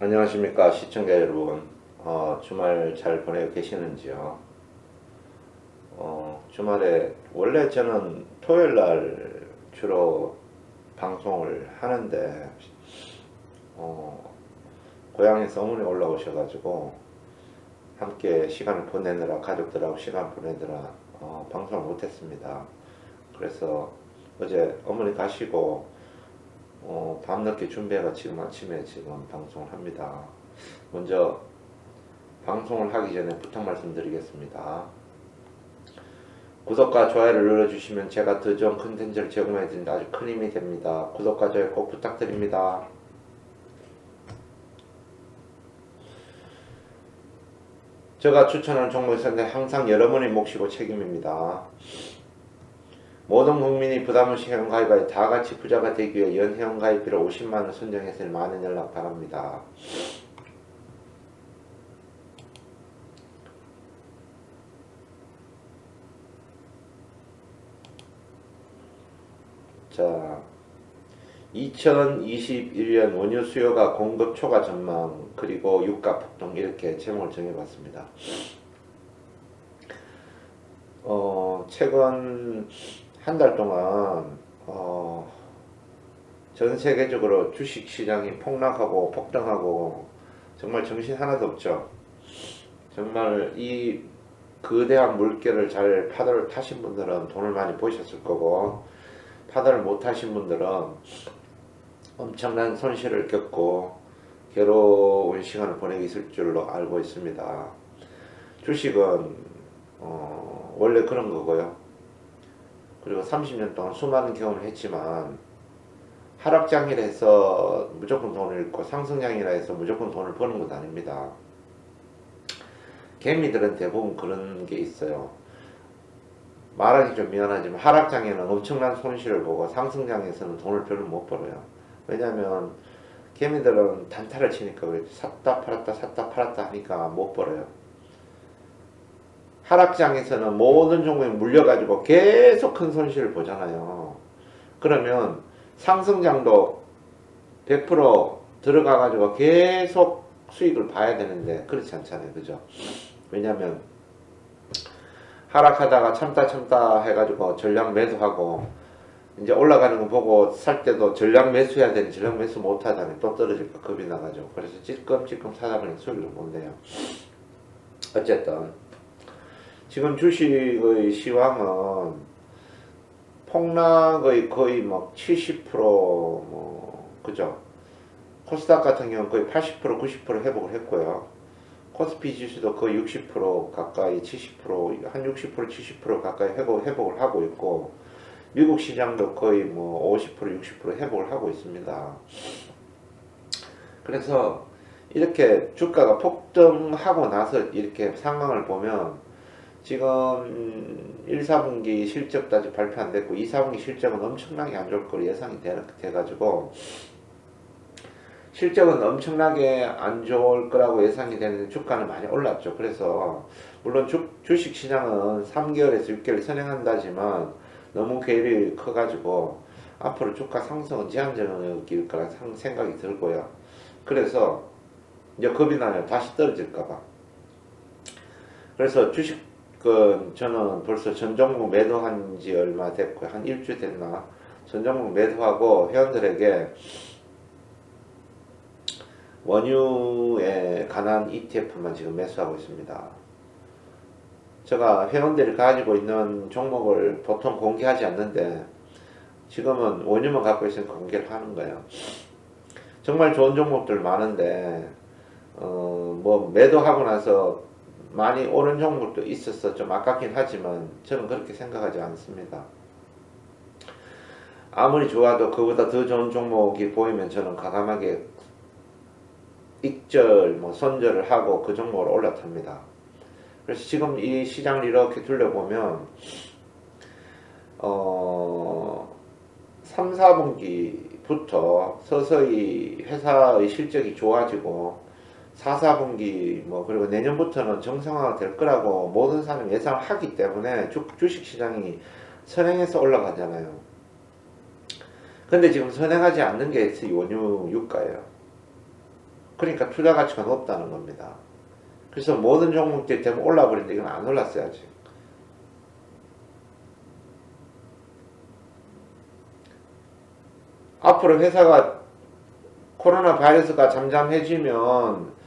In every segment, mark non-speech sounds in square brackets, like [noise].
안녕하십니까 시청자 여러분. 어, 주말 잘 보내고 계시는지요? 어, 주말에 원래 저는 토요일 날 주로 방송을 하는데 어, 고향에서 어머니 올라오셔가지고 함께 시간을 보내느라 가족들하고 시간 보내느라 어, 방송을 못했습니다. 그래서 어제 어머니 가시고 어, 밤늦게 준비해가 지금 아침에 지금 방송을 합니다. 먼저 방송을 하기 전에 부탁 말씀드리겠습니다. 구독과 좋아요를 눌러주시면 제가 더 좋은 컨텐츠를 제공해 드리는데 아주 큰 힘이 됩니다. 구독과 좋아요 꼭 부탁드립니다. 제가 추천하는 종목이 있는데 항상 여러분의 몫이고 책임입니다. 모든 국민이 부담 없이 회원가입하여 다 같이 부자가 되기 위해 연 회원가입비를 50만 원 선정해서 많은 연락 바랍니다. 자, 2021년 원유 수요가 공급 초과 전망 그리고 유가 폭등 이렇게 제목을 정해봤습니다. 어, 최근 한 달 동안 어, 전 세계적으로 주식 시장이 폭락하고 폭등하고 정말 정신 하나도 없죠. 정말 이 거대한 물결을 잘 파도를 타신 분들은 돈을 많이 버셨을 거고 파도를 못 타신 분들은 엄청난 손실을 겪고 괴로운 시간을 보내고 있을 줄로 알고 있습니다. 주식은 어, 원래 그런 거고요. 그리고 30년 동안 수많은 경험을 했지만 하락장이라 해서 무조건 돈을 잃고 상승장이라 해서 무조건 돈을 버는 것 아닙니다. 개미들은 대부분 그런 게 있어요. 말하기 좀 미안하지만 하락장에는 엄청난 손실을 보고 상승장에서는 돈을 별로 못 벌어요. 왜냐하면 개미들은 단타를 치니까 샀다 팔았다 샀다 팔았다 하니까 못 벌어요. 하락장에서는 모든 종목에 물려가지고 계속 큰 손실을 보잖아요. 그러면 상승장도 100% 들어가가지고 계속 수익을 봐야 되는데 그렇지 않잖아요. 그죠? 왜냐면 하락하다가 참다 참다 해가지고 전량 매수하고 이제 올라가는 거 보고 살 때도 전량 매수해야 되는 전량 매수 못 하다니 또 떨어질까 겁이 나가지고 그래서 찔끔찔끔 사다 보니 수익을 못 내요. 어쨌든 지금 주식의 시황은 폭락의 거의 막 70%뭐 그죠? 코스닥 같은 경우는 거의 80% 90% 회복을 했고요. 코스피 지수도 거의 60% 가까이 70%한 60% 70% 가까이 회복, 회복을 하고 있고 미국 시장도 거의 뭐 50% 60% 회복을 하고 있습니다. 그래서 이렇게 주가가 폭등하고 나서 이렇게 상황을 보면 지금 1, 4분기 실적도 아직 발표 안 됐고 2, 4분기 실적은 엄청나게 안 좋을 거로 예상이 돼, 돼가지고 실적은 엄청나게 안 좋을 거라고 예상이 되는데 주가는 많이 올랐죠. 그래서 물론 주, 주식 시장은 3개월에서 6개월 선행한다지만 너무 괴리 커가지고 앞으로 주가 상승은 제한적일 거라 생각이 들고요. 그래서 이제 겁이 나요. 다시 떨어질까봐. 그래서 주식 그 저는 벌써 전 종목 매도한 지 얼마 됐고 한 일주일 됐나 전 종목 매도하고 회원들에게 원유에 관한 ETF만 지금 매수하고 있습니다. 제가 회원들이 가지고 있는 종목을 보통 공개하지 않는데 지금은 원유만 갖고 있으면 공개를 하는 거예요. 정말 좋은 종목들 많은데 어, 뭐 매도하고 나서 많이 오른 종목도 있어서 좀 아깝긴 하지만 저는 그렇게 생각하지 않습니다. 아무리 좋아도 그보다 더 좋은 종목이 보이면 저는 과감하게 익절, 뭐 손절을 하고 그 종목을 올라탑니다. 그래서 지금 이 시장을 이렇게 둘러보면 어 3, 4분기부터 서서히 회사의 실적이 좋아지고 4, 4분기 뭐 그리고 내년부터는 정상화가 될 거라고 모든 사람이 예상을 하기 때문에 주, 주식 시장이 선행해서 올라가잖아요. 근데 지금 선행하지 않는 게 원유 유가예요. 그러니까 투자 가치가 높다는 겁니다. 그래서 모든 종목들이 되면 올라 버리는데 이건 안 올랐어요 아직. 앞으로 회사가 코로나 바이러스가 잠잠해지면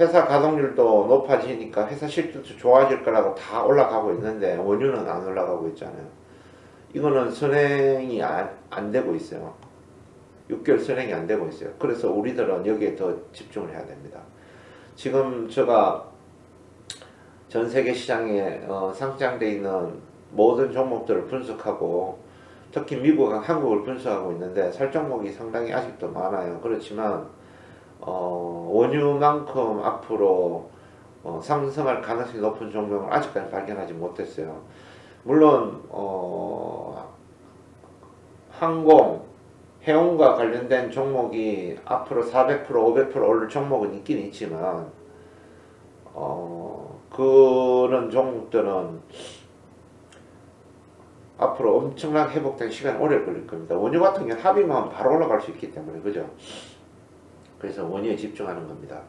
회사 가동률도 높아지니까 회사 실적도 좋아질 거라고 다 올라가고 있는데 원유는 안 올라가고 있잖아요. 이거는 선행이 안, 안 되고 있어요. 6개월 선행이 안 되고 있어요. 그래서 우리들은 여기에 더 집중을 해야 됩니다. 지금 제가 전 세계 시장에 어, 상장돼 있는 모든 종목들을 분석하고 특히 미국과 한국을 분석하고 있는데 살 종목이 상당히 아직도 많아요. 그렇지만 어, 원유만큼 앞으로 어, 상승할 가능성이 높은 종목을 아직까지 발견하지 못했어요. 물론 어, 항공, 해운과 관련된 종목이 앞으로 400% 500% 오를 종목은 있긴 있지만 어, 그런 종목들은 앞으로 엄청나게 회복될 시간이 오래 걸릴 겁니다. 원유 같은 경우는 합의만 바로 올라갈 수 있기 때문에 그죠? 그래서 원유에 집중하는 겁니다.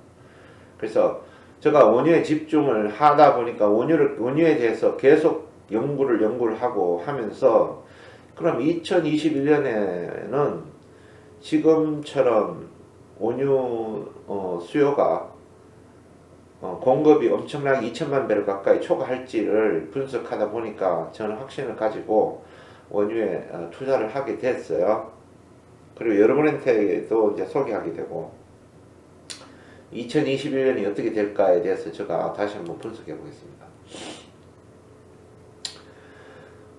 그래서 제가 원유에 집중을 하다 보니까 원유를 원유에 대해서 계속 연구를 연구를 하고 하면서 그럼 2021년에는 지금처럼 원유 어, 수요가 어, 공급이 엄청나게 2천만 배를 가까이 초과할지를 분석하다 보니까 저는 확신을 가지고 원유에 어, 투자를 하게 됐어요. 그리고 여러분한테도 이제 소개하게 되고 2021년이 어떻게 될까에 대해서 제가 다시 한번 분석해 보겠습니다.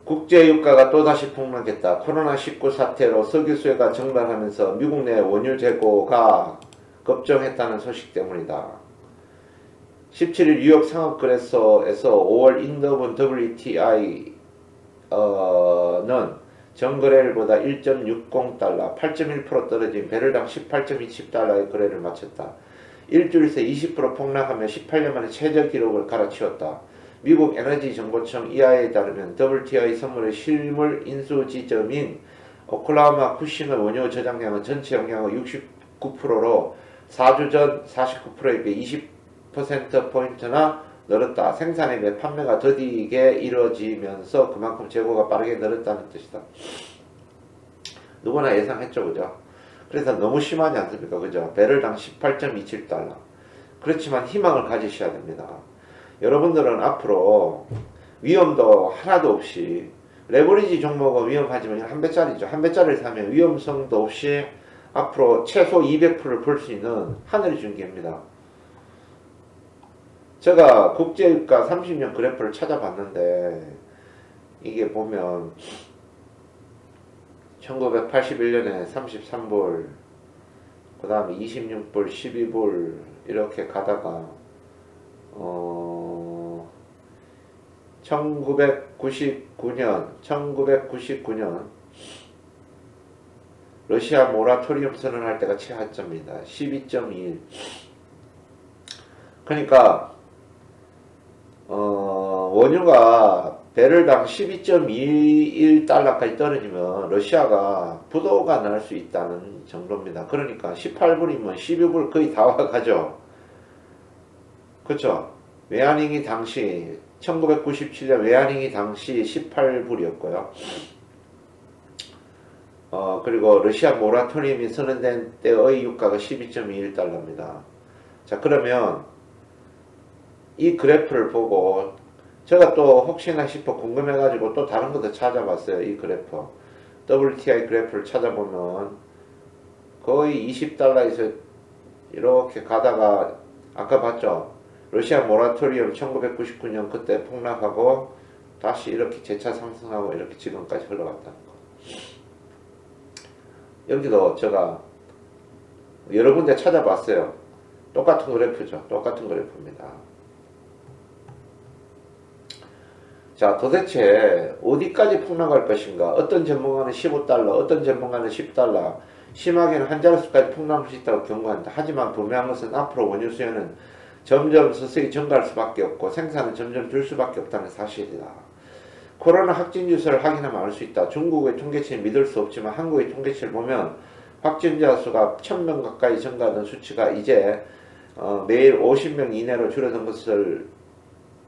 국제 유가가 또다시 폭락했다. 코로나19 사태로 석유 수요가 증발하면서 미국 내 원유 재고가 급증했다는 소식 때문이다. 17일 뉴욕 상업거래소에서 5월 인더분 WTI 어는 전거래일보다 1.60달러, 8.1% 떨어진 베를당 18.27달러의 거래를 마쳤다. 일주일 새 20% 폭락하며 18년 만에 최저 기록을 갈아치웠다. 미국 에너지 정보청 EI에 따르면 WTI 선물의 실물 인수 지점인 오클라호마 쿠싱의 원유 저장량은 전체 용량의 69%로 4주 전 49%에 비해 20%포인트나 늘었다. 생산에 비해 판매가 더디게 이루어지면서 그만큼 재고가 빠르게 늘었다는 뜻이다. 누구나 예상했죠, 그죠? 그래서 너무 심하지 않습니까, 그죠? 배럴당 18.27달러. 그렇지만 희망을 가지셔야 됩니다. 여러분들은 앞으로 위험도 하나도 없이 레버리지 종목은 위험하지만 한 배짜리죠. 한 배짜리를 사면 위험성도 없이 앞으로 최소 200%를 벌수 있는 하늘이 준 기회입니다. 제가 국제유가 30년 그래프를 찾아봤는데 이게 보면 1981년에 33불 그 다음에 26불 12불 이렇게 가다가 어 1999년 1999년 러시아 모라토리움 선언할 때가 최하점입니다. 12.21 그러니까 어, 원유가 배럴당 12.21달러까지 떨어지면 러시아가 부도가 날 수 있다는 정도입니다. 그러니까 18불이면 12불 거의 다 와가죠. 그쵸? 외환위기 당시 1997년 외환위기 당시 18불이었고요. 어, 그리고 러시아 모라토리움이 선언된 때의 유가가 12.21달러입니다. 자, 그러면 이 그래프를 보고 제가 또 혹시나 싶어 궁금해가지고 또 다른 것도 찾아봤어요. 이 그래프. WTI 그래프를 찾아보면 거의 20달러에서 이렇게 가다가 아까 봤죠? 러시아 모라토리움 1999년 그때 폭락하고 다시 이렇게 재차 상승하고 이렇게 지금까지 흘러갔다는 거. 여기도 제가 여러 군데 찾아봤어요. 똑같은 그래프죠. 똑같은 그래프입니다. 자, 도대체 어디까지 폭락할 것인가? 어떤 전문가는 15달러, 어떤 전문가는 10달러, 심하게는 한 자릿수까지 폭락할 수 있다고 경고한다. 하지만 분명한 것은 앞으로 원유 수요는 점점 서서히 증가할 수밖에 없고 생산은 점점 줄 수밖에 없다는 사실이다. 코로나 확진 뉴스를 확인하면 알 수 있다. 중국의 통계치는 믿을 수 없지만 한국의 통계치를 보면 확진자 수가 1000명 가까이 증가하던 수치가 이제 어, 매일 50명 이내로 줄어든 것을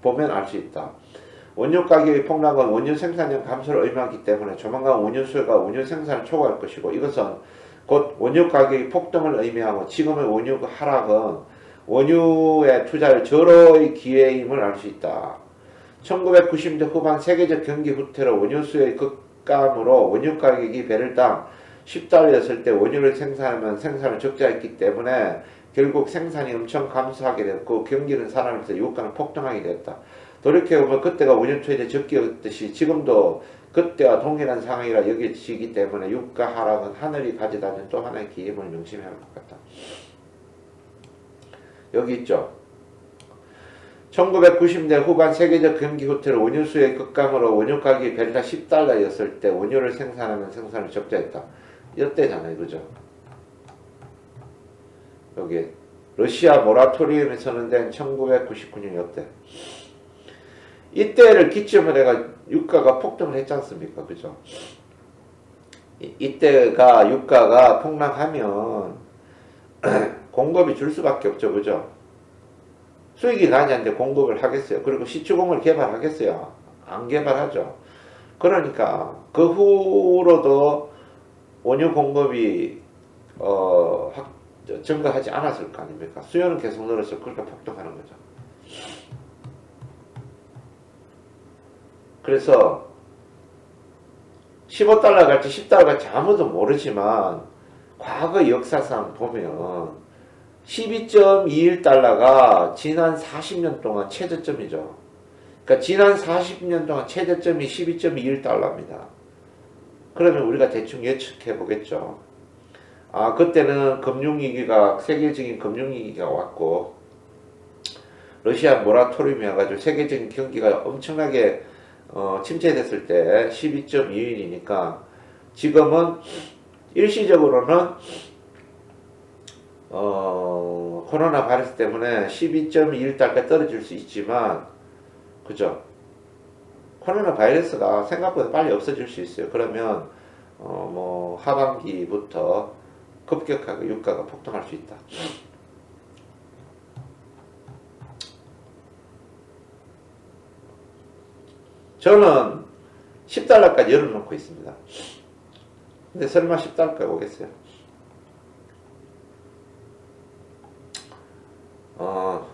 보면 알 수 있다. 원유 가격의 폭락은 원유 생산량 감소를 의미하기 때문에 조만간 원유 수요가 원유 생산을 초과할 것이고 이것은 곧 원유 가격의 폭등을 의미하고 지금의 원유 하락은 원유에 투자할 절호의 기회임을 알 수 있다. 1990년대 후반 세계적 경기 후퇴로 원유 수요의 급감으로 원유 가격이 배럴당 10달러였을 때 원유를 생산하면 생산을 적자했기 때문에 결국 생산이 엄청 감소하게 됐고 경기는 살아나면서 유가는 폭등하게 됐다. 돌이켜보면 그때가 원유 투자의 적기였듯이 지금도 그때와 동일한 상황이라 여겨지기 때문에 유가 하락은 하늘이 가져다 준 또 하나의 기회임을 명심해야 할 것 같다. 여기 있죠. 1990년대 후반 세계적 경기 후퇴로 원유 수요의 급감으로 원유 가격이 배럴당 10달러였을 때 원유를 생산하면 생산을 적자했다. 이때잖아요. 그죠? 여기 러시아 모라토리움이 선언된 1999년 이때 이때를 기점으로 해가 유가가 폭등을 했지 않습니까? 그죠? 이- 이때가 유가가 폭락하면 [clears throat] 공급이 줄 수밖에 없죠. 그죠? 수익이 나지 않는데 공급을 하겠어요. 그리고 시추공을 개발하겠어요. 안 개발하죠. 그러니까 그 후로도 원유 공급이 어, 확 증가하지 않았을 거 아닙니까? 수요는 계속 늘어서 그러니까 폭등하는 거죠. 그래서 15달러 갈지 10달러 갈지 아무도 모르지만 과거 역사상 보면 12.21달러가 지난 40년 동안 최저점이죠. 그러니까 지난 40년 동안 최저점이 12.21달러입니다. 그러면 우리가 대충 예측해 보겠죠. 아, 그때는 금융위기가, 세계적인 금융위기가 왔고, 러시아 모라토리움이 와가지고 세계적인 경기가 엄청나게 어, 침체됐을 때 12.21이니까 지금은 일시적으로는 어, 코로나 바이러스 때문에 12.21달까지 떨어질 수 있지만, 그죠? 코로나 바이러스가 생각보다 빨리 없어질 수 있어요. 그러면, 어, 뭐, 하반기부터 급격하게 유가가 폭등할 수 있다. 저는 10달러까지 열어놓고 있습니다. 근데 설마 10달러까지 오겠어요? 어,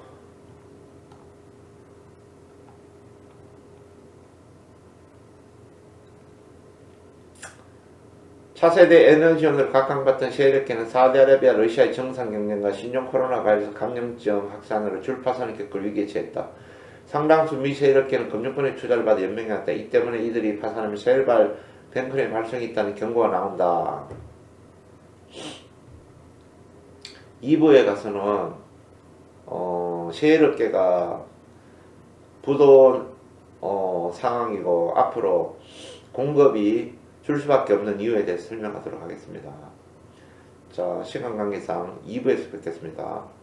차세대 에너지원을 각광받던 세력계는 사우디아라비아 러시아의 정상 경쟁과 신종 코로나 바이러스 감염증 확산으로 줄파선을 겪을 위기에 처했다. 상당수 미 세력계는 금융권의 투자를 받아 연명해 왔다. 이 때문에 이들이 파산하면 셀발 뱅크의 발생이 있다는 경고가 나온다. 2부에 가서는 어, 세력계가 부도원 어, 상황이고 앞으로 공급이 줄 수밖에 없는 이유에 대해서 설명하도록 하겠습니다. 자, 시간 관계상 2부에서 뵙겠습니다.